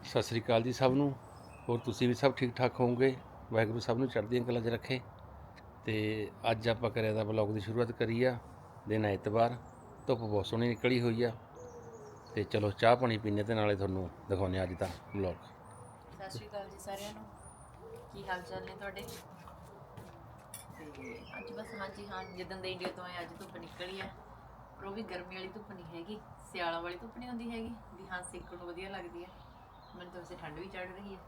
ਸਤਿ ਸ੍ਰੀ ਅਕਾਲ ਜੀ ਸਭ ਨੂੰ। ਹੋਰ ਤੁਸੀਂ ਵੀ ਸਭ ਠੀਕ ਠਾਕ ਹੋਵੋਗੇ? ਵਾਹਿਗੁਰੂ ਸਭ ਨੂੰ ਚੜ੍ਹਦੀਆਂ ਕਲਾਂ 'ਚ ਰੱਖੇ। ਤੇ ਅੱਜ ਆਪਾਂ ਕਰਿਆ ਦਾ ਬਲੌਗ ਦੀ ਸ਼ੁਰੂਆਤ ਕਰੀ ਆ ਦਿਨ ਐਤਵਾਰ, ਧੁੱਪ ਬਹੁਤ ਸੋਹਣੀ ਨਿਕਲੀ ਹੋਈ ਆ। ਤੇ ਚਲੋ ਚਾਹ ਪਾਣੀ ਪੀਣੇ ਤੇ ਨਾਲੇ ਤੁਹਾਨੂੰ ਦਿਖਾਉਂਦੇ ਅੱਜ ਦਾ ਬਲੌਗ ਸਤਿ ਸ਼੍ਰੀ ਅਕਾਲ ਜੀ ਸਾਰਿਆਂ ਨੂੰ। ਕੀ ਹਾਲ ਚਾਲ ਨੇ ਤੁਹਾਡੇ? ਤੇ ਅੱਜ ਬਸ ਹਾਂਜੀ ਹਾਂ ਜਦੋਂ ਦੇ ਇੰਡੀਆ ਤੋਂ ਆਏ ਅੱਜ ਧੁੱਪ ਨਿਕਲੀ ਹੈ ਪਰ ਉਹ ਵੀ ਗਰਮੀ ਵਾਲੀ ਧੁੱਪ ਨਹੀਂ ਹੈਗੀ, ਸਿਆਲਾ ਵਾਲੀ ਧੁੱਪ ਨਹੀਂ ਹੁੰਦੀ ਹੈਗੀ। ਵੀ ਹਾਂ ਸੇਕਣ ਨੂੰ ਵਧੀਆ ਲੱਗਦੀ ਹੈ ਮੈਨੂੰ ਤਾਂ ਵੈਸੇ ਠੰਡ ਵੀ ਚੜ ਰਹੀ ਹੈ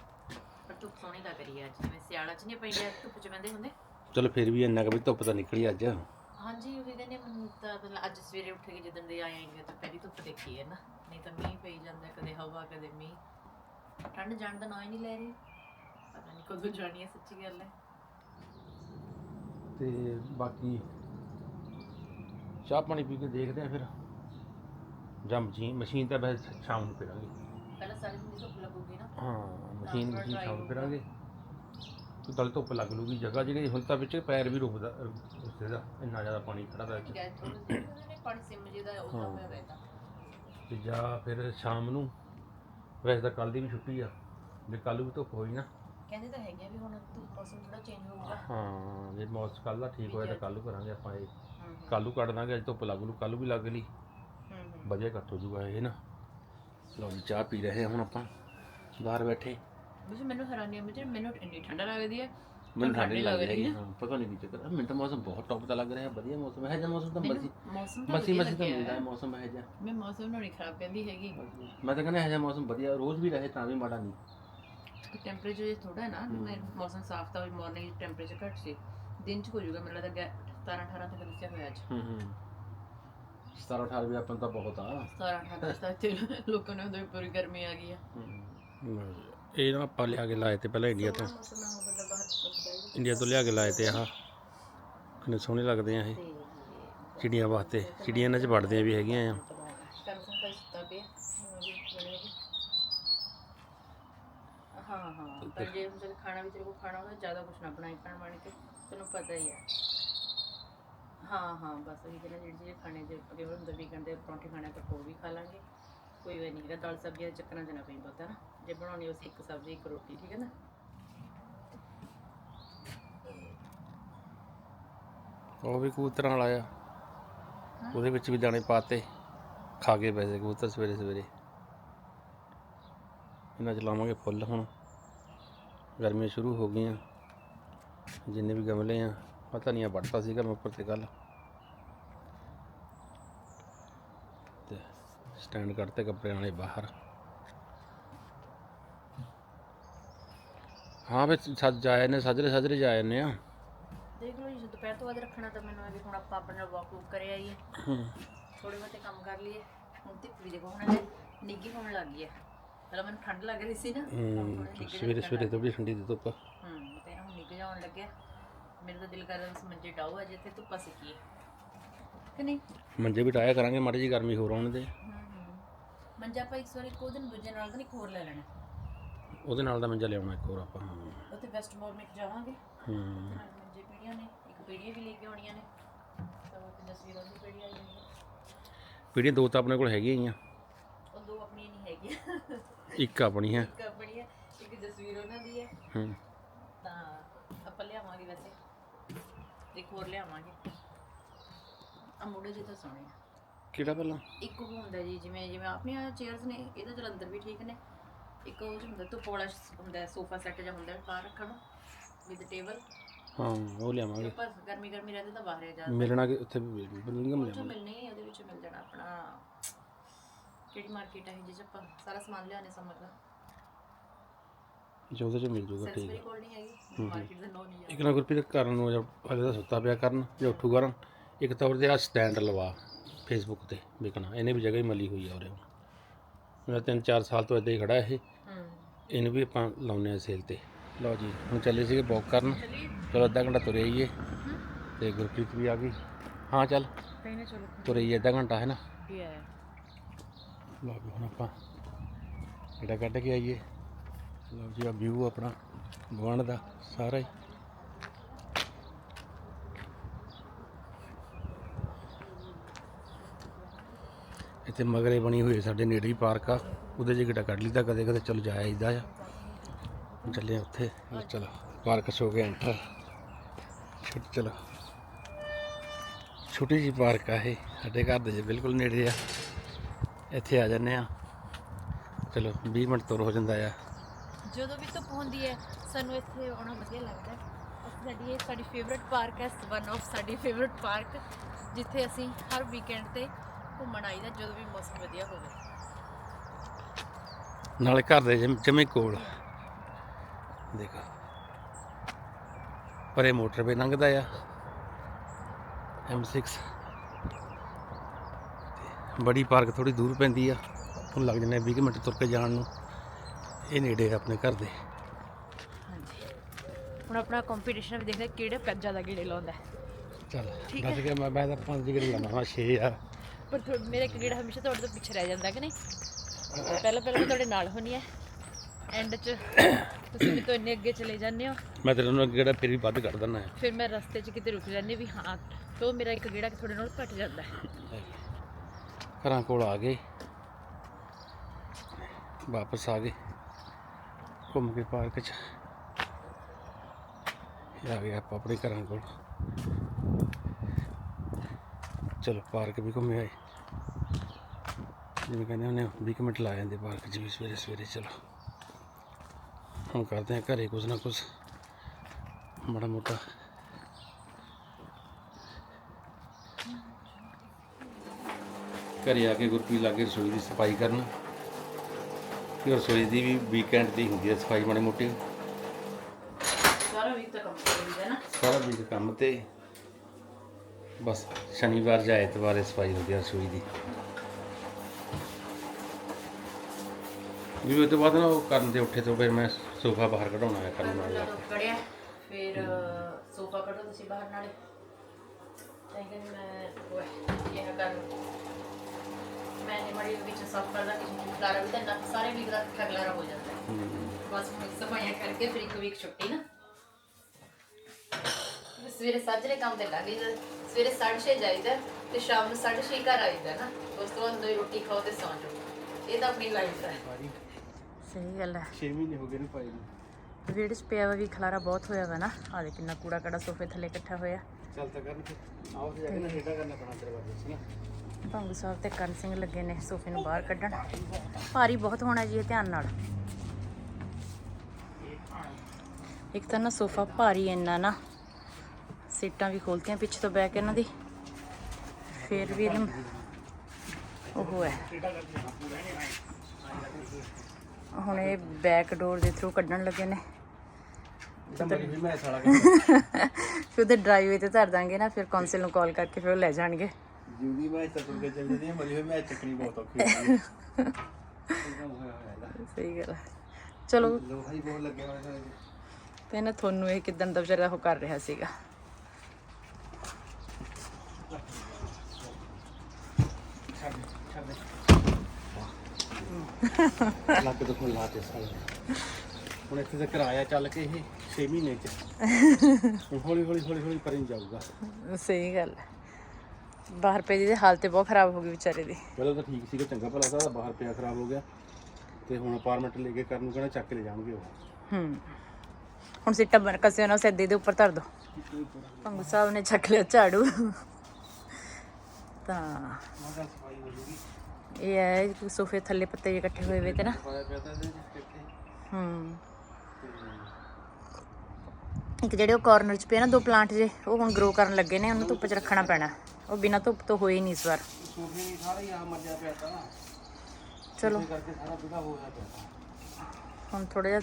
ਪਰ ਧੁੱਪ ਸੋਹਣੀ ਲੱਗ ਰਹੀ ਹੈ ਅੱਜ ਜਿਵੇਂ ਸਿਆਲਾ ਚ ਨਹੀਂ ਇੰਡੀਆ ਧੁੱਪ ਚ ਬੰਦੇ ਹੁੰਦੇ? ਚਲੋ ਫਿਰ ਵੀ ਇੰਨਾ ਕੁ ਵੀ ਧੁੱਪ ਤਾਂ ਨਿਕਲੀ ਅੱਜ। ਹਾਂਜੀ ਉਹ ਕਹਿੰਦੇ ਮੈਨੂੰ ਤਾਂ ਮਤਲਬ ਅੱਜ ਸਵੇਰੇ ਉੱਠ ਕੇ ਜਦੋਂ ਦੇ ਆਏ ਇੰਡੀਆ ਤੋਂ ਪਹਿਲੀ ਧੁੱਪ ਦੇਖੀ ਹੈ ਨਾ ਨਹੀਂ ਤਾਂ ਮੀਂਹ ਪਈ ਜਾਂਦਾ ਕਦੇ ਹਵਾ ਕਦੇ ਮੀਂਹ। ਠੰਡ ਜਾਣ ਦਾ ਨਾਂ ਹੀ ਨਹੀਂ ਲੈ ਰਹੀ। ਪਤਾ ਨਹੀਂ ਕਦੋਂ ਜਾਣੀ ਹੈ ਸੱਚੀ ਗੱਲ ਹੈ। ਤੇ ਬਾਕੀ ਚਾਹ ਪਾਣੀ ਪੀ ਕੇ ਦੇਖਦੇ ਆ ਫਿਰ। ਜਾਂ ਮਸ਼ੀਨ ਤਾਂ ਵੈਸੇ ਸ਼ਾਮ ਨੂੰ ਪਹਿਲਾਂ ਸਾਰੇ ਦਿਨ ਦੀ ਧੁੱਪ ਲੱਗੂਗੀ ਨਾ। ਹਾਂ ਮਸ਼ੀਨ ਥੋੜ੍ਹਾ ਮਸ਼ੀਨ dry ਨੂੰ ਹੋਊਗਾ। ਫਿਰਾਂਗੇ ਤੇ ਦਲ ਧੁੱਪ ਲੱਗ ਲੂਗੀ ਜਗ੍ਹਾ ਜਿਹੜੀ ਹੁਣ ਤਾਂ ਵਿੱਚ ਪੈਰ ਵੀ ਰੁਕਦਾ ਉਸੇ ਦਾ ਇੰਨਾ ਜ਼ਿਆਦਾ ਪਾਣੀ ਖੜਾ ਪਿਆ ਵਿੱਚ। ਗੈਸ ਥੋੜੀ ਜਿਹੀ ਨੇ ਪਾਣੀ ਸਿਮ ਜਿਹਦਾ ਉਹ ਹਾਂ। ਹੋਇਆ ਹੋਇਆ ਤਾਂ। ਜਾਂ ਫਿਰ ਸ਼ਾਮ ਨੂੰ ਵੈਸੇ ਤਾਂ ਕੱਲ ਦੀ ਵੀ ਛੁੱਟੀ ਆ ਜੇ ਕੱਲ ਵੀ ਧੁੱਪ ਹੋਈ ਨਾ। ਕਹਿੰਦੇ ਤਾਂ ਹੈਗੇ ਆ ਵੀ ਹੁਣ ਧੁੱਪ ਮੌਸਮ ਥੋੜਾ ਚੇਂਜ ਹੋਊਗਾ। ਹਾਂ ਜੇ ਮੌਸਮ ਕੱਲ ਦਾ ਠੀਕ ਹੋਇਆ ਤਾਂ ਕੱਲ ਨੂੰ ਕਰਾਂਗੇ ਆਪਾਂ ਇਹ। ਹੂੰ ਕੱਲ ਨੂੰ ਕੱਢ ਦਾਂਗੇ ਅੱਜ ਧੁੱਪ ਲੱਗ ਲੂ ਕੱਲ ਨੂੰ ਵੀ ਲੱਗ ਲਈ ਹੂੰ ਹੂੰ ਵਧੀਆ ਕੱਟ ਹੋ ਜੂਗਾ ਇਹ ਨਾ। ਲਓ ਜੀ ਚਾਹ ਪੀ ਰਹੇ ਹਾਂ ਹੁਣ ਆਪਾਂ। ਬਾਹਰ ਬੈਠੇ। ਵੈਸੇ ਮੈਨੂੰ ਹੈਰਾਨੀ ਆ ਮੈਨੂੰ ਮੈਨੂੰ ਇੰਨੀ ਠੰਡਾ ਲੱਗਦੀ ਹੈ ਮੈਨੂੰ ਠੰਡ ਨਹੀਂ ਲੱਗ ਰਹੀ ਹੈ। ਹਾਂ ਪਤਾ ਨਹੀਂ ਕੀ ਚੱਕਰ ਮੈਨੂੰ ਤਾਂ ਮੌਸਮ ਬਹੁਤ ਟੌਪ ਦਾ ਲੱਗ ਰਿਹਾ ਵਧੀਆ ਮੌਸਮ ਹੈ। ਜਾਂ ਮੌਸਮ ਤਾਂ ਮਰਜ਼ੀ ਮਸੀ ਮਸੀ ਤਾਂ ਮਿਲਦਾ ਹੈ ਹੈ। ਮੌਸਮ ਹੈ ਜਾਂ ਮੈਂ ਮੌਸਮ ਨੂੰ ਨਹੀਂ ਖਰਾਬ ਕਹਿੰਦੀ ਹੈਗੀ। ਮੈਂ ਤਾਂ ਕਹਿੰਦਾ ਇਹ ਜਿਹਾ ਮੌਸਮ ਵਧੀਆ ਰੋਜ਼ ਵੀ ਰਹੇ ਤਾਂ ਵੀ ਮਾੜਾ ਨਹੀਂ ਟੈਂਪਰੇਚਰ ਜੇ ਥੋੜਾ ਹੈ ਨਾ ਮੌਸਮ ਸਾਫ਼ ਤਾਂ ਮਾਰਨਿੰਗ ਟੈਂਪਰੇਚਰ ਘੱਟ ਸੀ। ਦਿਨ ਚ ਹੋ ਜਾਊਗਾ ਮੈਨੂੰ ਲੱਗਦਾ 17 18 ਤੱਕ ਦੱਸਿਆ ਹੋਇਆ ਅੱਜ। ਹੂੰ ਹੂੰ। 17 18 ਵੀ ਆਪਾਂ ਨੂੰ ਤਾਂ ਬਹੁਤ ਆ। 17 18 ਤੱਕ ਤੇ ਲੋਕਾਂ ਨੇ ਉਹਦੇ ਪੂਰੀ ਗਰਮੀ ਆ ਗਈ ਆ। ਇਹ ਨਾ ਆਪਾਂ ਲਿਆ ਕੇ ਲਾਏ ਤੇ ਪਹਿਲਾਂ ਇੰਡੀਆ ਤੋਂ। ਮੌਸਮ ਹੋ ਬੰਦਾ ਬਾਹਰ ਨਿਕਲ ਇੰਡੀਆ ਤੋਂ ਲਿਆ ਕੇ ਲਾਏ ਤੇ ਆਹ। ਕਿੰਨੇ ਸੋਹਣੇ ਲੱਗਦੇ ਆ ਇਹ। ਚਿੜੀਆਂ ਵਾਸਤੇ। ਚਿੜੀਆਂ ਇਹਨਾਂ 'ਚ ਵੜਦੀਆਂ ਵੀ ਹੈਗੀਆਂ ਆ। ਕੰਮ ਸੰਭਾ ਸੁੱਤਾ ਪਿਆ ਉਹ ਵੀ ਬੜੇ ਵੀ। ਹਾਂ ਹਾਂ। ਪਰ ਜੇ ਹੁਣ ਤੇਰੇ ਖਾਣਾ ਵੀ ਤੇਰੇ ਕੋਲ ਖਾਣਾ ਹੋਵੇ ਜ਼ਿਆਦਾ ਕੁਛ ਨਾ ਬਣਾਈ ਪੈਣ ਬਣ ਕੇ। ਤੈਨੂੰ ਪਤਾ ਹੀ ਹੈ ਹਾਂ ਹਾਂ ਬਸ ਉਹੀ ਜਿਹੜਾ ਜਿਹੜੀ ਚੀਜ਼ ਖਾਣੇ ਜੇ ਅਗੇ ਹੁੰਦਾ ਵੀਕਐਂਡ ਦੇ ਪਰੌਂਠੇ ਖਾਣੇ ਤਾਂ ਉਹ ਵੀ ਖਾ ਲਾਂਗੇ। ਕੋਈ ਵੀ ਨਹੀਂ ਦਾਲ ਸਬਜ਼ੀਆਂ ਦੇ ਚੱਕਰਾਂ 'ਚ ਨਾ ਪਈ ਪਤਾ ਨਾ। ਜੇ ਬਣਾਉਣੀ ਉਸ ਇੱਕ ਸਬਜ਼ੀ ਇੱਕ ਰੋਟੀ ਠੀਕ ਹੈ ਨਾ? ਉਹ ਵੀ ਕਬੂਤਰਾਂ ਵਾਲਾ ਆ। ਉਹਦੇ ਵਿੱਚ ਵੀ ਦਾਣੇ ਪਾਤੇ ਖਾ ਕੇ ਪੈਸੇ ਕਬੂਤਰ ਸਵੇਰੇ ਸਵੇਰੇ। ਇਹਨਾਂ 'ਚ ਲਾਵਾਂਗੇ ਫੁੱਲ ਹੁਣ। ਗਰਮੀਆਂ ਸ਼ੁਰੂ ਹੋ ਗਈਆਂ। ਜਿੰਨੇ ਵੀ ਗਮਲੇ ਆ ਪਤਾ ਨਹੀਂ ਆ ਵੱਢਤਾ ਸੀਗਾ ਮੈਂ ਉੱਪਰ ਤੇ ਕੱਲ ਤੇ ਸਟੈਂਡ ਕੱਢਤੇ ਕੱਪੜਿਆਂ ਵਾਲੇ ਬਾਹਰ। ਹਾਂ ਵੀ ਸੱਜ ਜਾਏ ਨੇ ਸੱਜਰੇ ਸੱਜਰੇ ਜਾਏ ਨੇ ਆ। ਦੇਖ ਲਓ ਜੀ ਦੁਪਹਿਰ ਤੋਂ ਬਾਅਦ ਰੱਖਣਾ ਤਾਂ ਮੈਨੂੰ ਹੈ ਵੀ ਹੁਣ ਆਪਾਂ ਆਪਣਾ ਵਾਕ ਵੂਕ ਕਰਿਆ ਆਈਏ। ਥੋੜੇ ਬਹੁਤੇ ਕੰਮ ਕਰ ਲਈਏ। ਹੁਣ ਤੇ ਵੀ ਦੇਖੋ ਹੁਣ ਇਹ ਨਿੱਗੀ ਹੋਣ ਲੱਗ ਗਈ ਹੈ। ਪਹਿਲਾਂ ਮੈਨੂੰ ਠੰਡ ਲੱਗ ਰਹੀ ਸੀ ਨਾ ਹੂੰ ਸਵੇਰੇ ਸਵੇਰੇ ਤੋਂ ਵੀ ਠੰਡੀ ਦੀ ਧੁੱਪ। ਹੂੰ ਤੇ ਹੁਣ ਨਿੱਘ ਜਾਉਣ ਲੱਗਿਆ। ਮੇਰੇ ਤਾਂ ਦਿਲ ਕਰਦਾ ਸੀ ਮੰਜੇ ਡਾਓ ਅਜੇ ਤੇ ਧੁੱਪਾ ਸਿੱਕੀਏ। ਕਿ ਨਹੀਂ? ਮੰਜੇ ਵੀ ਟਾਇਆ ਕਰਾਂਗੇ ਮਾੜੀ ਜੀ ਗਰਮੀ ਹੋਰ ਆਉਣ ਦੇ। ਮੰਜਾ ਆਪਾਂ ਇੱਕ ਵਾਰੀ ਕੋ ਦਿਨ ਦੂਜੇ ਨਾਲ ਤਾਂ ਨਹੀਂ ਖੋਰ ਲੈ ਲੈਣਾ? ਉਹਦੇ ਨਾਲ ਦਾ ਮੰਜਾ ਲਿਆਉਣਾ ਇੱਕ ਹੋਰ ਆਪਾਂ ਉੱਥੇ ਵੈਸਟ ਮੋਰਨਿਕ ਜਾਵਾਂਗੇ। ਹੂੰ। ਨਾਲ ਮੰਜੇ ਪੀੜੀਆਂ ਨੇ ਇੱਕ ਪੀੜੀਆਂ ਵੀ ਲੈ ਕੇ ਆਉਣੀਆਂ ਨੇ। ਤਾਂ ਉਹ ਜਸਵੀਰਾਂ ਦੀ ਪੀੜੀਆਂ ਆਈ ਨੇ ਪੀੜੀਆਂ ਦੋ ਤਾਂ ਆਪਣੇ ਕੋਲ ਹੈਗੀਆਂ ਹੀ ਆ। ਉਹ ਦੋ ਆਪਣੀਆਂ ਨਹੀਂ ਹੈਗੀਆਂ। ਇੱਕ ਆਪਣੀ ਹੈ। ਇੱਕ ਆਪਣੀ ਹੈ ਇੱਕ ਜਸਵੀਰ ਉਹਨਾਂ ਦੀ ਹੈ। ਹੂੰ ਤਾਂ ਆਪਾਂ ਲਿਆਵਾਂਗੇ ਵੈਸੇ ਇੱਕ ਹੋਰ ਲਿਆਵਾਂਗੇ। ਆ ਮੁੰਡੇ ਜੀ ਤਾਂ ਸੋਹਣੇ ਆ। ਕਿਹੜਾ ਪਹਿਲਾਂ? ਇੱਕ ਉਹ ਹੁੰਦਾ ਜੀ ਜਿਵੇਂ ਜਿਵੇਂ ਆਪਣੀਆਂ ਚੇਅਰਸ ਨੇ ਇਹਦੇ ਜਲੰਧਰ ਵੀ ਠੀਕ ਨੇ। ਇੱਕ ਉਹ ਹੁੰਦਾ ਧੁੱਪ ਵਾਲਾ ਹੁੰਦਾ ਸੋਫਾ ਸੈੱਟ ਜਿਹਾ ਹੁੰਦਾ ਬਾਹਰ ਰੱਖਣ ਨੂੰ ਵਿਦ ਟੇਬਲ ਹਾਂ ਉਹ ਲਿਆਵਾਂਗੇ। ਉੱਪਰ ਗਰਮੀ ਗਰਮੀ ਰਹਿੰਦੇ ਤਾਂ ਬਾਹਰ ਜਾ ਮਿਲਣਾ ਕਿ ਉੱਥੇ ਬਿਲਡਿੰਗਮ ਜੋ ਲਿਆਵਾਂਗੇ ਮਿਲਣੀ ਹੈ ਉਹਦੇ ਵਿੱਚ ਮਿਲ ਜਾਣਾ ਆਪਣਾ। ਕਿਹੜੀ ਮਾਰਕੀਟ ਹੈ ਜਿਸ 'ਚ ਆਪਾਂ ਸਾਰਾ ਸਮਾਨ ਲਿਆਣੇ ਸਮਰ ਜੋ ਉਹਦੇ ਚ ਮਿਲ ਜੂਗਾ ਠੀਕ ਸੈਂਸਬਰੀ ਹੈ ਕੋਲ ਨਹੀਂ ਹੈਗੀ ਮਾਰਕੀਟ ਦਾ ਨੋ ਨਹੀਂ ਇੱਕ ਨਾ ਗੁਰਪ੍ਰੀਤ ਕਰਨ ਨੂੰ ਜਾਂ ਹਲੇ ਤਾਂ ਸੁੱਤਾ ਪਿਆ ਕਰਨ ਜੇ ਉੱਠੂਗਾ ਨਾ ਇੱਕ ਤੌਰ ਤੇ ਆ ਸਟੈਂਡ ਲਵਾ ਫੇਸਬੁੱਕ ਤੇ ਵਿਕਣਾ। ਇਹਨੇ ਵੀ ਜਗ੍ਹਾ ਹੀ ਮਲੀ ਹੋਈ ਆ ਉਰੇ ਹੁਣ। ਮੇਰਾ ਤਿੰਨ ਚਾਰ ਸਾਲ ਤੋਂ ਇੱਦਾਂ ਹੀ ਖੜਾ ਇਹ। ਹੂੰ। ਇਹਨੂੰ ਵੀ ਆਪਾਂ ਲਾਉਨੇ ਆ ਸੇਲ ਤੇ। ਲਓ ਜੀ ਹੁਣ ਚੱਲੇ ਸੀਗੇ ਵਾਕ ਕਰਨ। ਚਲੋ ਅੱਧਾ ਘੰਟਾ ਤੁਰੇ ਆਈਏ। ਤੇ ਗੁਰਪ੍ਰੀਤ ਵੀ ਆ ਗਈ। ਹਾਂ ਚੱਲ। ਪਹਿਨੇ ਚਲੋ। ਤੁਰੇ ਆਈਏ ਅੱਧਾ ਘੰਟਾ ਹੈ ਨਾ? ਕੀ ਆਇਆ ਲਓ ਵੀ ਹੁਣ ਆਪਾਂ ਜਿਹੜਾ ਕੱਢ ਕੇ ਆਈਏ। ਲਓ ਜੀ, ਆ ਵਿਊ ਆਪਣਾ ਗੁਆਂਢ ਦਾ ਸਾਰਾ ਹੀ। ਇੱਥੇ ਮਗਰੇ ਬਣੀ ਹੋਈ ਸਾਡੇ ਨੇੜੇ ਹੀ ਪਾਰਕ ਆ। ਉਹਦੇ 'ਚ ਗਿੱਟਾ ਕੱਢ ਲਈਦਾ, ਕਦੇ ਕਦੇ ਚਲੋ ਜਾਇਆ ਆਈਦਾ ਆ। ਚੱਲੇ ਉੱਥੇ ਚਲੋ, ਪਾਰਕ 'ਚ ਹੋ ਗਏ ਐਂਟਰ ਛੁੱਟ ਚਲੋ। ਛੋਟੀ ਜਿਹੀ ਪਾਰਕ ਆ ਇਹ, ਸਾਡੇ ਘਰ ਦੇ ਜੇ ਬਿਲਕੁਲ ਨੇੜੇ ਆ। ਇੱਥੇ ਆ ਜਾਂਦੇ ਆ। ਚਲੋ 20 ਮਿੰਟ ਤੁਰ ਹੋ ਜਾਂਦਾ ਆ। ਜਦੋਂ ਵੀ ਧੁੱਪ ਹੁੰਦੀ ਹੈ, ਸਾਨੂੰ ਇੱਥੇ ਆਉਣਾ ਵਧੀਆ ਲੱਗਦਾ ਹੈ। ਅਸੀਂ ਸਾਡੀ ਇਹ ਸਾਡੀ ਫੇਵਰਿਟ ਪਾਰਕ ਹੈ ਵਨ ਆਫ ਸਾਡੀ ਫੇਵਰਿਟ ਪਾਰਕ ਜਿੱਥੇ ਅਸੀਂ ਹਰ ਵੀਕਐਂਡ ਤੇ ਘੁੰਮਣ ਆਈਦਾ, ਜਦੋਂ ਵੀ ਮੌਸਮ ਵਧੀਆ ਹੋਵੇ। ਨਾਲੇ ਘਰ ਦੇ ਜਮ- ਜਮੇ ਕੋਲ। ਦੇਖੋ। ਪਰੇ ਮੋਟਰਵੇ ਲੰਘਦਾ ਆ। M6 ਤੇ ਬੜੀ ਪਾਰਕ ਥੋੜੀ ਦੂਰ ਪੈਂਦੀ ਆ। ਹੁਣ ਲੱਗ ਜਾਂਦੇ 20 ਕੁ ਮਿੰਟ ਤੁਰ ਕੇ ਜਾਣ ਨੂੰ। ਇਹ ਨੇੜੇ ਆ ਆਪਣੇ ਘਰ ਦੇ। ਹਾਂਜੀ। ਹੁਣ ਆਪਣਾ ਕੰਪੀਟੀਸ਼ਨ ਵੀ ਦੇਖਦੇ ਹਾਂ ਕਿਹੜੇ ਪੈਰ ਜ਼ਿਆਦਾ ਗੇੜੇ ਲਾਉਂਦਾ। ਹੈ। ਚੱਲ ਦੱਸ ਕੇ ਮੈਂ ਮੈਂ ਤਾਂ ਪੰਜ ਗਿਰ ਲਾਉਣਾ 6 ਆ। ਪਰ ਥੋੜਾ ਮੇਰਾ ਇੱਕ ਗੇੜਾ ਹਮੇਸ਼ਾ ਤੁਹਾਡੇ ਤੋਂ ਪਿੱਛੇ ਰਹਿ ਜਾਂਦਾ ਕਿ ਨਹੀਂ? ਪਹਿਲਾਂ ਪਹਿਲਾਂ ਮੈਂ ਤੁਹਾਡੇ ਨਾਲ ਹੁੰਨੀ ਹੈ। ਐਂਡ 'ਚ ਤੁਸੀਂ ਮੇਰੇ ਤੋਂ ਇੰਨੇ ਅੱਗੇ ਚਲੇ ਜਾਂਦੇ ਹੋ। ਮੈਂ ਤੇਰੇ ਨੂੰ ਕਿਹੜਾ ਫਿਰ ਵੀ ਵੱਧ ਕਰ ਦਿੰਦਾ ਹੈ। ਫਿਰ ਮੈਂ ਰਸਤੇ 'ਚ ਕਿਤੇ ਰੁਕ ਜਾਂਦੀ ਵੀ ਹਾਂ ਤੋਂ ਮੇਰਾ ਇੱਕ ਗੇੜਾ ਤੁਹਾਡੇ ਨਾਲ ਘਟ ਜਾਂਦਾ ਹੈ। ਘਰਾਂ ਕੋਲ ਆ ਗਏ। ਵਾਪਸ ਆ ਗਏ। ਘੁੰਮ ਕੇ ਪਾਰਕ 'ਚ। ਆ ਗਏ ਆਪਾਂ ਆਪਣੇ ਘਰਾਂ ਕੋਲ। ਚਲੋ, ਪਾਰਕ ਵੀ ਘੁੰਮੇ ਆਏ। ਜਿਵੇਂ ਕਹਿੰਦੇ ਉਹਨੇ 20 ਕੁ ਮਿੰਟ ਲਾ ਜਾਂਦੇ ਪਾਰਕ 'ਚ ਵੀ ਸਵੇਰੇ ਸਵੇਰੇ, ਚਲੋ। ਹੁਣ ਕਰਦੇ ਹਾਂ ਘਰੇ ਕੁਝ ਨਾ ਕੁਝ ਮਾੜਾ ਮੋਟਾ। ਘਰੇ ਆ ਕੇ ਗੁਰਪ੍ਰੀਤ ਲਾ ਕੇ ਰਸੋਈ ਦੀ ਸਫ਼ਾਈ ਕਰਨ। ਫਿਰ ਰਸੋਈ ਦੀ ਵੀ ਵੀਕਐਂਡ ਦੀ ਹੁੰਦੀ ਹੈ ਸਫ਼ਾਈ ਮਾੜੀ ਮੋਟੀ। ਸਾਰਾ ਵੀਕ ਤਾਂ ਕੰਮ ਕਰੀਦਾ ਨਾ। ਸਾਰਾ ਦਿਨ ਕੰਮ ਤੇ। ਬਸ ਸ਼ਨੀਵਾਰ ਜਾਂ ਐਤਵਾਰ ਇਹ ਸਫ਼ਾਈ ਹੁੰਦੀ ਹੈ ਰਸੋਈ ਦੀ। ਵੀ ਉਹ ਤੋਂ ਬਾਅਦ ਨਾ ਉਹ ਕਰਨ ਦੇ ਉੱਠੇ ਤੋਂ ਫਿਰ ਮੈਂ ਸੋਫਾ ਬਾਹਰ ਕਢਾਉਣਾ ਹੈ ਕਰਨ ਨਾਲ ਕੜਿਆ ਫਿਰ ਸੋਫਾ ਕੱਢੋ ਤੁਸੀਂ ਬਾਹਰ ਨਾਲੇ। ਤਾਂ ਕਿ ਮੈਂ ਉਹ ਇਹ ਕਰ? ਮੈਂ ਨੇ ਮੜੀ ਵਿੱਚ ਸਾਫ਼ ਕਰਦਾ ਕਿ ਜਿੰਨੀ ਖਲਾਰਾ ਵੀ ਤਾਂ ਨਾ ਸਾਰੇ ਵੀਕ ਦਾ ਇਕੱਠਾ ਖਲਾਰਾ ਹੋ ਜਾਂਦਾ ਹੈ। ਹਮ, ਬਸ ਹੁਣ ਸਫਾਈਆਂ ਕਰਕੇ ਫਿਰ ਇੱਕ ਵੀਕ ਛੁੱਟੀ ਨਾ। ਸਵੇਰੇ ਸਾਜਰੇ ਕੰਮ ਤੇ ਲੱਗ ਜਾਈਦਾ ਸਵੇਰੇ 6:30 ਜਾਈਦਾ ਤੇ ਸ਼ਾਮ ਨੂੰ 6:30 ਘਰ ਆਈਦਾ ਨਾ ਉਸ ਤੋਂ ਬਾਅਦ ਦੋਈ ਰੋਟੀ ਖਾਓ ਤੇ ਸੌਂ ਜਾਓ। ਇਹ ਤਾਂ ਆਪਣੀ ਲਾਈਫ ਹੈ। ਸਹੀ ਗੱਲ ਹੈ। 6 ਮਹੀਨੇ ਹੋ ਗਏ ਨੇ ਭਾਈ ਨੂੰ। ਵਿਹੜੇ 'ਚ ਪਿਆ ਵਾ ਵੀ ਖਲਾਰਾ ਬਹੁਤ ਹੋਇਆ ਵਾ ਨਾ। ਆ ਦੇ ਕਿੰਨਾ ਕੂੜਾ ਕੜਾ ਸੋਫੇ ਥੱਲੇ ਇਕੱਠਾ ਹੋਇਆ। ਚੱਲ ਤਾਂ ਕਰਨ ਫਿਰ। ਆਓ ਤੇ ਜਾ ਕੇ ਨਾ ਰੇਡਾ ਕਰਨਾ ਪੈਣਾ ਦਰਵਾਜ਼ੇ 'ਚ ਨਾ। ਭੰਗ ਸਾਹਿਬ ਤੇ ਕਰਨ ਸਿੰਘ ਲੱਗੇ ਨੇ ਸੋਫੇ ਨੂੰ ਬਾਹਰ ਕੱਢਣ। ਭਾਰੀ ਬਹੁਤ ਹੋਣਾ ਜੀ ਇਹ ਧਿਆਨ ਨਾਲ। ਇੱਕ ਤਾਂ ਨਾ ਸੋਫਾ ਭਾਰੀ ਇੰਨਾ ਨਾ ਸੀਟਾਂ ਵੀ ਖੋਲਤੀਆਂ ਪਿੱਛੇ ਤੋਂ ਬੈਕ ਇਹਨਾਂ ਦੀ। ਫਿਰ ਵੀ ਇਹਨੂੰ ਉਹ ਹੈ ਹੁਣ ਇਹ ਬੈਕ ਡੋਰ ਦੇ ਥਰੂ ਕੱਢਣ ਲੱਗੇ ਨੇ। ਫਿਰ ਉਹਦੇ ਡਰਾਈਵੇ ਤੇ ਧਰ ਦਾਂਗੇ ਨਾ ਫਿਰ ਕੌਂਸਲ ਨੂੰ ਕਾਲ ਕਰਕੇ ਫਿਰ ਉਹ ਲੈ ਜਾਣਗੇ। ਜਿਉਂਦੀ ਮੈਂ ਚੱਲ ਕੇ ਚੱਲ ਜਾਂਦੀ ਹੈ ਮਰੀ ਹੋਈ ਮੈਂ ਚੱਕਣੀ ਬਹੁਤ ਔਖੀ ਹੁੰਦੀ ਹੈ। ਸਹੀ ਗੱਲ ਹੈ। ਚਲੋ। ਲੋਹਾ ਹੀ ਬਹੁਤ ਲੱਗਿਆ ਹੋਇਆ ਤੇ ਨਾ ਤੁਹਾਨੂੰ ਇਹ ਕਿਦਾਂ ਦਾ ਵਿਚਾਰਾ ਉਹ ਕਰ ਰਿਹਾ ਸੀਗਾ। ਲੱਕ ਤੋਂ ਲਾ ਤੇ ਸਾਲ ਹੁਣ ਇੱਥੇ ਤੱਕ ਆਇਆ ਚੱਲ ਕੇ ਇਹ 6 ਮਹੀਨੇ ਚ। ਹੁਣ ਹੌਲੀ ਹੌਲੀ ਹੌਲੀ ਹੌਲੀ ਪਰੇ ਨੂੰ ਜਾਊਗਾ। ਸਹੀ ਗੱਲ ਹੈ। ਬਾਹਰ ਪੇ ਦੀ ਹਾਲਤ ਬਹੁਤ ਖਰਾਬ ਹੋ ਗਈ ਵਿਚਾਰੇ ਦੀ। ਪਹਿਲਾਂ ਤਾਂ ਠੀਕ ਸੀਗਾ ਚੰਗਾ ਭਲਾ ਤਾਂ ਬਾਹਰ ਪਿਆ ਖਰਾਬ ਹੋ ਗਿਆ। ਤੇ ਹੁਣ ਅਪਾਰਟਮੈਂਟ ਲੈ ਕੇ ਕਰਨ ਨੂੰ ਕਹਿੰਦਾ ਚੱਕ ਕੇ ਲੈ ਜਾਣਗੇ ਉਹ। ਹੂੰ। ਹੁਣ ਸਿੱਟਾ ਬਣ ਕਸੇ ਨਾ ਸਿੱਧੇ ਦੇ ਉੱਪਰ ਧਰ ਦੋ। ਭੰਗੂ ਸਾਹਿਬ ਨੇ ਚੱਕ ਲਿਆ ਝਾੜੂ। ਤਾਂ ਇਹ ਹੈ ਕਿ ਸੋਫੇ ਥੱਲੇ ਪੱਤੇ ਜਿਹੇ ਇਕੱਠੇ ਹੋਏ ਵੇ ਤੇ ਨਾ। ਹੂੰ। ਇੱਕ ਜਿਹੜੇ ਉਹ ਕਾਰਨਰ 'ਚ ਪਏ ਨਾ ਦੋ ਪਲਾਂਟ ਜੇ ਉਹ ਹੁਣ ਗਰੋ ਕਰਨ ਲੱਗੇ ਨੇ ਉਹਨੂੰ ਧੁੱਪ 'ਚ ਰੱਖਣਾ ਪੈਣਾ। ਉਹ ਬਿਨਾਂ ਧੁੱਪ ਤੋਂ ਹੋਏ ਨਹੀਂ ਇਸ ਵਾਰ। ਸੋਫੇ ਨਹੀਂ ਸਾਰਾ ਹੀ ਆ ਪਿਆ ਤਾਂ। ਚਲੋ। ਇਸੇ ਕਰਕੇ ਸਾਰਾ ਬੁੜਾ ਹੋਇਆ ਪਿਆ ਹੁਣ ਥੋੜਾ ਜਿਹਾ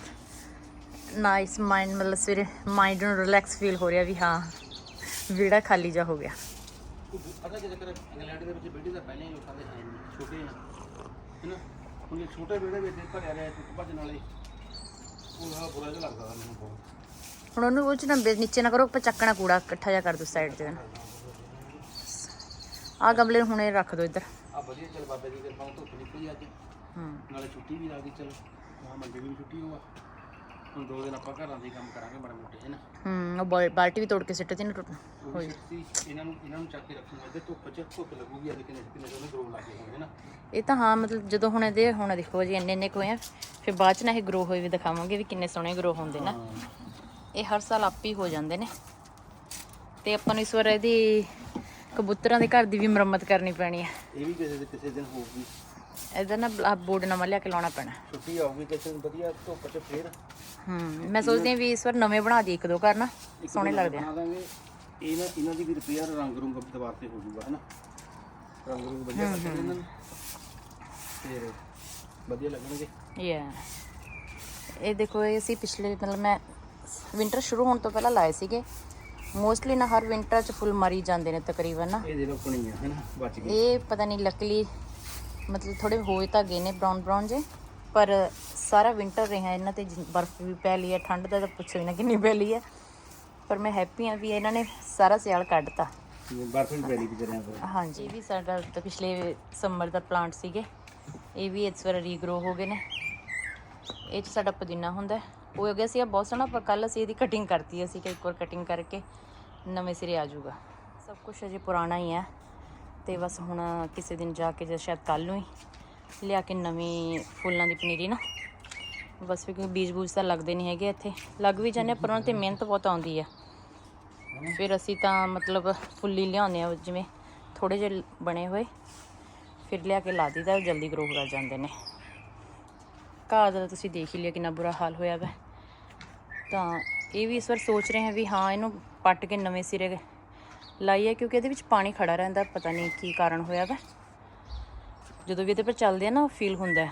ਨਾਈਸ ਮਾਈਂਡ ਮਤਲਬ ਸਵੇਰੇ ਮਾਈਂਡ ਨੂੰ ਰਿਲੈਕਸ ਫੀਲ ਹੋ ਰਿਹਾ ਵੀ ਹਾਂ ਵਿਹੜਾ ਖਾਲੀ ਜਾ ਹੋ ਗਿਆ। ਪਤਾ ਕਿ ਜੇਕਰ ਇੰਗਲੈਂਡ ਦੇ ਵਿੱਚ ਬੇਟੀ ਦਾ ਪਹਿਲੇ ਹੀ ਲੋਕਾਂ ਦੇ ਹੈ ਨਹੀਂ ਛੋਟੇ ਆ। ਹੈਨਾ? ਹੁਣ ਇਹ ਛੋਟੇ ਵਿਹੜੇ ਵਿੱਚ ਭਰਿਆ ਰਿਹਾ ਚੁੱਕ ਭੱਜ ਨਾਲੇ ਉਹ ਆ ਬੁਰਾ ਜਿਹਾ ਲੱਗਦਾ ਮੈਨੂੰ ਬਹੁਤ। ਹੁਣ ਉਹਨੂੰ ਉਹ ਚ ਨਾ ਨੀਚੇ ਨਾ ਕਰੋ ਚੱਕਣਾ ਕੂੜਾ ਇਕੱਠਾ ਜਿਹਾ ਕਰ ਦੋ ਸਾਈਡ ਤੇ ਨਾ ਆ ਗਮਲੇ ਹੁਣੇ ਰੱਖ ਦੋ ਇੱਧਰ। ਆ ਵਧੀਆ ਚੱਲ ਬਾਬੇ ਦੀ ਕਿਰਪਾ ਨਾਲ ਧੁੱਪ ਨਿਕਲੀ ਅੱਜ। ਹੂੰ। ਨਾਲੇ ਛੁੱਟੀ ਵੀ ਆ ਗਈ ਚਲ। ਮਾ ਮੰਡੇ ਵੀ ਛੁੱਟੀ ਹੋਆ। ਹੁਣ ਦੋ ਦਿਨ ਆਪਾਂ ਘਰਾਂ ਦੇ ਕੰਮ ਕਰਾਂਗੇ ਮਾੜੇ ਮੋਟੇ ਹੈ ਨਾ? ਹੂੰ ਉਹ ਬਾਲ- ਬਾਲਟੀ ਵੀ ਤੋੜ ਕੇ ਸਿੱਟ ਦੀ ਨਾ ਟੁੱਟ ਸੱਚੀ ਇਹਨਾਂ ਨੂੰ ਇਹਨਾਂ ਨੂੰ ਚੱਕ ਕੇ ਰੱਖੂਗਾ ਇਹਦੇ ਧੁੱਪ 'ਚ ਧੁੱਪ ਲੱਗੂਗੀ ਅੱਜ ਕਿੰਨੇ ਕਿੰਨੇ ਉਹਨੇ ਗਰੋ ਲੱਗੇ ਹੋਣਗੇ ਨਾ? ਇਹ ਤਾਂ ਹਾਂ ਮਤਲਬ ਜਦੋਂ ਹੁਣ ਇਹਦੇ ਹੁਣ ਦੇਖੋ ਜੀ ਇੰਨੇ ਇੰਨੇ ਕੋਏ ਆ ਫਿਰ ਬਾਅਦ ਚ ਨਾ ਇਹ ਗਰੋ ਹੋਏ ਵੀ ਦਿਖਾਵਾਂਗੇ ਵੀ ਕਿੰਨੇ ਸੋਹਣੇ ਗਰੋ ਹੁੰਦੇ ਨਾ। ਇਹ ਹਰ ਸਾਲ ਆਪ ਹੀ ਹੋ ਜਾਂਦੇ ਨੇ। ਤੇ ਆਪਾਂ ਨੂੰ ਇਸ ਵਾਰ ਇਹਦੀ ਕਬੂਤਰਾਂ ਦੇ ਘਰ ਦੀ ਵੀ ਮੁਰੰਮਤ ਕਰਨੀ ਪੈਣੀ ਹੈ। ਇਹ ਵੀ ਕਿਸੇ ਦੇ ਕਿਸੇ ਦਿਨ ਹੋਊਗੀ। ਇਹਦਾ ਨਾ ਬੋਰਡ ਨਵਾਂ ਲਿਆ ਕੇ ਲਾਉਣਾ ਪੈਣਾ। ਛੁੱਟੀ ਆਊਗੀ ਕਿਸੇ ਦਿਨ ਵਧੀਆ ਧੁੱਪ 'ਚ ਫੇਰ। ਹੂੰ ਮੈਂ ਸੋਚਦੀ ਹਾਂ ਵੀ ਇਸ ਵਾਰ ਨਵੇਂ ਬਣਾ ਦਈਏ ਇੱਕ ਦੋ ਘਰ ਨਾ ਸੋਹਣੇ ਲੱਗਦੇ ਆ। ਦਾਂਗੇ। ਇਹ ਨਾ ਇਹਨਾਂ ਦੀ ਵੀ ਰਿਪੇਅਰ ਰੰਗ ਰੁੰਗ ਦੀਵਾਰ ਤੇ ਹੋ ਜਾਊਗਾ ਹਨਾ? ਰੰਗ ਰੁੰਗ ਵਧੀਆ ਇਹਨਾਂ ਨੂੰ। ਫੇਰ ਵਧੀਆ ਲੱਗਣਗੇ। ਯਾ ਇਹ ਦੇਖੋ ਇਹ ਅਸੀਂ ਪਿਛਲੇ ਮਤਲਬ ਮੈਂ ਵਿੰਟਰ ਸ਼ੁਰੂ ਹੋਣ ਤੋਂ ਪਹਿਲਾਂ ਲਾਏ ਸੀਗੇ। ਮੋਸਟਲੀ ਨਾ ਹਰ ਵਿੰਟਰ ਚ ਫੁੱਲ ਮਰੀ ਜਾਂਦੇ ਨੇ ਤਕਰੀਬਨ ਨਾ। ਇਹ ਦੇ ਲੋਕਣੀ ਆ ਹਨਾ? ਬਚ ਗਈ ਇਹ ਪਤਾ ਨਹੀਂ ਲੱਕਲੀ ਮਤਲਬ ਥੋੜੇ ਹੋਏ ਤਾਂ ਗਏ ਨੇ ਬ੍ਰਾਊਨ ਬ੍ਰਾਊਨ ਜੇ ਪਰ ਸਾਰਾ ਵਿੰਟਰ ਰਿਹਾ ਇਹਨਾਂ ਤੇ ਬਰਫ਼ ਵੀ ਪੈ ਲਈ ਹੈ ਠੰਡ ਦਾ ਤਾਂ ਪੁੱਛੋ ਹੀ ਨਾ ਕਿੰਨੀ ਪੈ ਲਈ ਹੈ। ਪਰ ਮੈਂ ਹੈਪੀ ਹਾਂ ਵੀ ਇਹਨਾਂ ਨੇ ਸਾਰਾ ਸਿਆਲ ਕੱਢਤਾ ਬਰਫ ਵੀ ਪੈਣੀ ਵਿਚਾਰਿਆਂ ਤੋਂ। ਹਾਂਜੀ। ਇਹ ਵੀ ਸਾਡਾ ਤਾਂ ਪਿਛਲੇ ਸਮਰ ਦਾ ਪਲਾਂਟ ਸੀਗੇ। ਇਹ ਵੀ ਇਸ ਵਾਰ ਰੀਗਰੋ ਹੋ ਗਏ ਨੇ। ਇਹ 'ਚ ਸਾਡਾ ਪੁਦੀਨਾ ਹੁੰਦਾ ਹੈ। ਉਹ ਹੋ ਗਿਆ ਸੀ ਬਹੁਤ ਸੋਹਣਾ, ਪਰ ਕੱਲ ਅਸੀਂ ਇਹਦੀ ਕਟਿੰਗ ਕਰਤੀ ਅਸੀਂ ਕਿ ਇੱਕ ਵਾਰ ਕਟਿੰਗ ਕਰਕੇ ਨਵੇਂ ਸਿਰੇ ਆ ਜਾਊਗਾ। ਸਭ ਕੁਝ ਅਜੇ ਪੁਰਾਣਾ ਹੀ ਹੈ ਤੇ ਬਸ ਹੁਣ ਕਿਸੇ ਦਿਨ ਜਾ ਕੇ ਜਾਂ ਸ਼ਾਇਦ ਕੱਲ ਨੂੰ ਹੀ ਲਿਆ ਕੇ ਨਵੀਂ ਫੁੱਲਾਂ ਦੀ ਪਨੀਰੀ ਨਾ। ਬਸ ਵੀ ਕਿਉਂਕਿ ਬੀਜ ਬੂਜ ਤਾਂ ਲੱਗਦੇ ਨਹੀਂ ਹੈਗੇ ਇੱਥੇ। ਲੱਗ ਵੀ ਜਾਂਦੇ ਪਰ ਉਹਨਾਂ ਤੇ ਮਿਹਨਤ ਬਹੁਤ ਆਉਂਦੀ ਆ ਫਿਰ ਅਸੀਂ ਤਾਂ ਮਤਲਬ ਫੁੱਲੀ ਲਿਆਉਂਦੇ ਆ ਜਿਵੇਂ ਥੋੜੇ ਜਿਹੇ ਬਣੇ ਹੋਏ, ਫਿਰ ਲਿਆ ਕੇ ਲਾ ਦਿੱਤਾ ਜਲਦੀ ਗਰੋ ਕਰ ਜਾਂਦੇ ਨੇ। ਘਾਹ ਦਾ ਤੁਸੀਂ ਦੇਖ ਹੀ ਲਿਆ ਕਿੰਨਾ ਬੁਰਾ ਹਾਲ ਹੋਇਆ ਵਾ। ਤਾਂ ਇਹ ਵੀ ਇਸ ਵਾਰ ਸੋਚ ਰਹੇ ਹਾਂ ਵੀ ਹਾਂ ਇਹਨੂੰ ਪੱਟ ਕੇ ਨਵੇਂ ਸਿਰੇ ਲਾਈਏ ਕਿਉਂਕਿ ਇਹਦੇ ਵਿੱਚ ਪਾਣੀ ਖੜਾ ਰਹਿੰਦਾ ਪਤਾ ਨਹੀਂ ਕੀ ਕਾਰਨ ਹੋਇਆ ਵਾ। ਜਦੋਂ ਵੀ ਇਹਦੇ ਪਰ ਚੱਲਦੇ ਆ ਨਾ ਫੀਲ ਹੁੰਦਾ।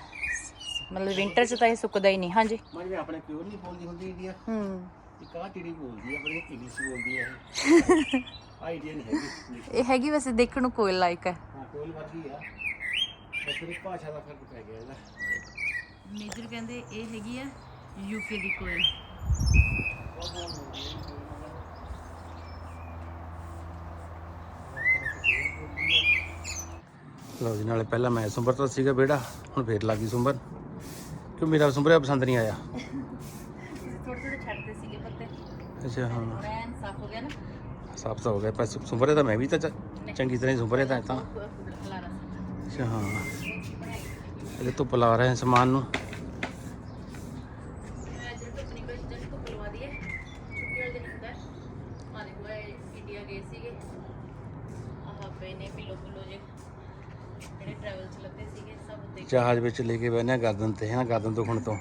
ਮਤਲਬ ਵਿੰਟਰ 'ਚ ਤਾਂ ਇਹ ਸੁੱਕਦਾ ਹੀ ਨਹੀਂ। ਹਾਂਜੀ। ਮੈਂ ਜਿਵੇਂ ਆਪਣੇ ਪਿਓਰ ਨਹੀਂ ਬੋਲਦੀ ਹੁੰਦੀ ਇੰਡੀਆ। ਹੂੰ। ਇੱਕ ਆਹ ਚਿੜੀ ਬੋਲਦੀ ਆ ਬੜੀ ਇੰਗਲਿਸ਼ ਬੋਲਦੀ ਆ ਇਹ। ਆਈਡੀਆ ਨਹੀਂ ਹੈਗੀ। ਇਹ ਹੈਗੀ ਵੈਸੇ ਦੇਖਣ ਨੂੰ ਕੋਇਲ ਲਾਈਕ ਹੈ। ਹਾਂ ਕੋਲ ਵਰਗੀ ਆ। ਪਰ ਫਿਰ ਇਹ ਭਾਸ਼ਾ ਦਾ ਫ਼ਰਕ ਪੈ ਗਿਆ ਇਹਦਾ। ਮੇਜਰ ਕਹਿੰਦੇ ਇਹ ਹੈਗੀ ਆ ਯੂਕੇ ਦੀ ਕੋਇਲ ਲਓ ਜੀ ਨਾਲੇ ਪਹਿਲਾਂ ਮੈਂ ਸੁੰਬਰਤਾ ਸੀਗਾ ਬੇੜਾ ਹੁਣ ਫੇਰ ਲੱਗੀ ਸੁੰਬਰ। ਕਿਉਂ ਮੇਰਾ ਸੁੰਬਰਿਆ ਪਸੰਦ ਨਹੀਂ ਆਇਆ? ਥੋੜੇ ਥੋੜੇ ਛੱਡਦੇ ਸੀਗੇ ਪੱਤੇ। ਅੱਛਾ ਹਾਂ। ਸਾਫ਼ ਹੋ ਗਿਆ ਨਾ। ਸਾਫ਼ ਸਾਫ਼ ਹੋ ਗਿਆ ਪਰ ਸੁੰਬਰੇ ਤਾਂ ਮੈਂ ਵੀ ਤਾਂ ਚੰਗੀ ਤਰ੍ਹਾਂ ਹੀ ਸੁੰਬਰੇ ਤਾਂ ਤਾਂ ਅੱਛਾ ਹਾਂ। ਇਹਦੇ ਧੁੱਪ ਲਾ ਰਹੇ ਹਾਂ ਸਮਾਨ ਨੂੰ। ਜਹਾਜ਼ ਵਿੱਚ ਲੈ ਕੇ ਬਹਿਨੇ ਆ ਗਰਦਨ ਤੇ ਹੈ ਨਾ ਗਰਦਨ ਤੋਂ ਖੁਣ ਤੋਂ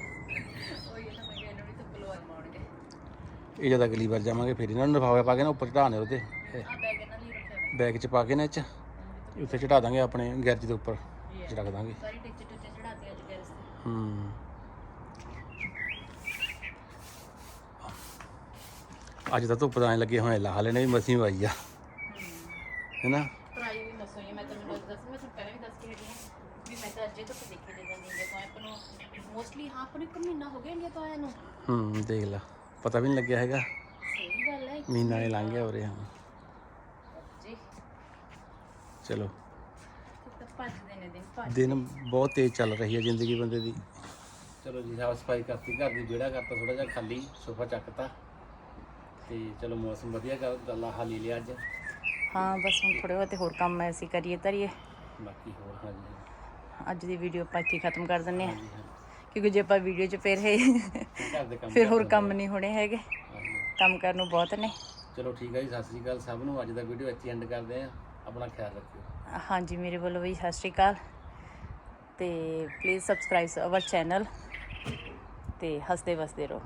ਇਹ ਜਦ ਅਗਲੀ ਵਾਰ ਜਾਵਾਂਗੇ ਫਿਰ ਇਹਨਾਂ ਨੂੰ ਲਿਫਾਫੇ ਪਾ ਕੇ ਨਾ ਉੱਪਰ ਚੜਾਣੇ ਉਹਦੇ ਬੈਗ 'ਚ ਪਾ ਕੇ ਨਾ ਇਹ 'ਚ। ਉੱਥੇ ਚੜਾ ਦਾਂਗੇ ਆਪਣੇ ਗੈਰਜ ਦੇ ਉੱਪਰ। ਚ ਰੱਖ ਦਾਂਗੇ ਸਾਰੀ ਟਿੱਚੇ ਟੁੱਚੇ ਚੜਾਤੇ ਅੱਜ ਗੈਰਸ ਤੇ ਹੂੰ। ਅੱਜ ਤਾਂ ਧੁੱਪ ਤਾਂ ਐਂ ਲੱਗੇ ਹੋਏ ਲਾ ਲੈਣੇ ਵੀ ਮਸੀਂ ਆਈ ਆ। ਹੈਨਾ? ਟਰਾਈ ਵੀ ਮਸੋ ਹੀ ਮੈਂ ਤਾਂ ਮੈਨੂੰ ਅੱਜ ਦੱਸ ਮੈਂ ਤੁਹਾਨੂੰ ਪਹਿਲਾਂ ਵੀ ਦੱਸ ਕੇ ਹਟੀ ਹਾਂ ਵੀ ਮੈਂ ਤਾਂ ਅੱਜੇ ਤੋਂ ਦੇਖੇ ਦੇ ਜਾਂਦੀ ਇੰਡੀਆ ਤੋਂ ਆਪਾਂ ਨੂੰ ਮੋਸਟਲੀ ਹਾਂ ਆਪਾਂ ਨੂੰ ਇੱਕ ਮਹੀਨਾ ਹੋ ਗਿਆ ਇੰਡੀਆ ਤੋਂ ਆਇਆ ਨੂੰ। ਹੂੰ ਦੇਖ ਲਾ ਪਤਾ ਵੀ ਨਹੀਂ ਲੱਗਿਆ ਹੈਗਾ। ਸਹੀ ਗੱਲ ਹੈ ਮਹੀਨਾ ਨੇ ਲੰਘ ਗਿਆ ਹਾਂ। ਜੀ ਚਲੋ। ਤਾਂ ਦਿਨ ਭੱਜ ਦਿਨ ਬਹੁਤ ਤੇਜ਼ ਚੱਲ ਰਹੀ ਹੈ ਜ਼ਿੰਦਗੀ ਬੰਦੇ ਦੀ। ਚਲੋ ਜੀ ਸਾਫ਼ ਸਫ਼ਾਈ ਕਰਤੀ ਘਰ ਦੀ ਜਿਹੜਾ ਕਰਤਾ ਥੋੜਾ ਜਿਹਾ ਖਾਲੀ ਸੋਫਾ ਚੱਕਤਾ। ਤੇ ਚਲੋ ਮੌਸਮ ਵਧੀਆ ਕਰ ਗੱਲਾਂ ਹਾਲੀ ਲਿਆ ਅੱਜ। ਹਾਂ ਬਸ ਹੁਣ ਥੋੜੇ ਬਹੁਤੇ ਹੋਰ ਕੰਮ ਐ ਅਸੀਂ ਕਰੀਏ ਧਰੀਏ। ਬਾਕੀ ਹੋਰ ਹਾਂਜੀ। ਅੱਜ ਦੀ ਵੀਡੀਓ ਆਪਾਂ ਇੱਥੇ ਹੀ ਖਤਮ ਕਰ ਦਿੰਨੇ ਆ ਹਾਂਜੀ, ਕਿਉਂਕਿ ਜੇ ਆਪਾਂ ਵੀਡੀਓ 'ਚ ਫਿਰ ਹੈ ਘਰ ਦੇ ਕੰਮ ਫਿਰ ਹੋਰ ਕੰਮ ਨਹੀਂ ਹੋਣੇ ਹੈਗੇ। ਹਾਂਜੀ। ਕੰਮ ਕਰਨ ਨੂੰ ਬਹੁਤ ਨੇ। ਚਲੋ ਠੀਕ ਹੈ ਜੀ ਸਤਿ ਸ੍ਰੀ ਅਕਾਲ ਸਭ ਨੂੰ। ਅੱਜ ਦਾ ਵੀਡੀਓ ਇੱਥੇ ਐਂਡ ਕਰਦੇ ਆ ਆਪਣਾ ਖਿਆਲ ਰੱਖਿਓ। ਹਾਂਜੀ, ਮੇਰੇ ਵੱਲੋਂ ਵੀ ਸਤਿ ਸ਼੍ਰੀ ਅਕਾਲ। ਤੇ ਪਲੀਜ਼ ਸਬਸਕ੍ਰਾਈਬ ਆਵਰ ਚੈਨਲ ਤੇ ਹੱਸਦੇ ਵਸਦੇ ਰਹੋ।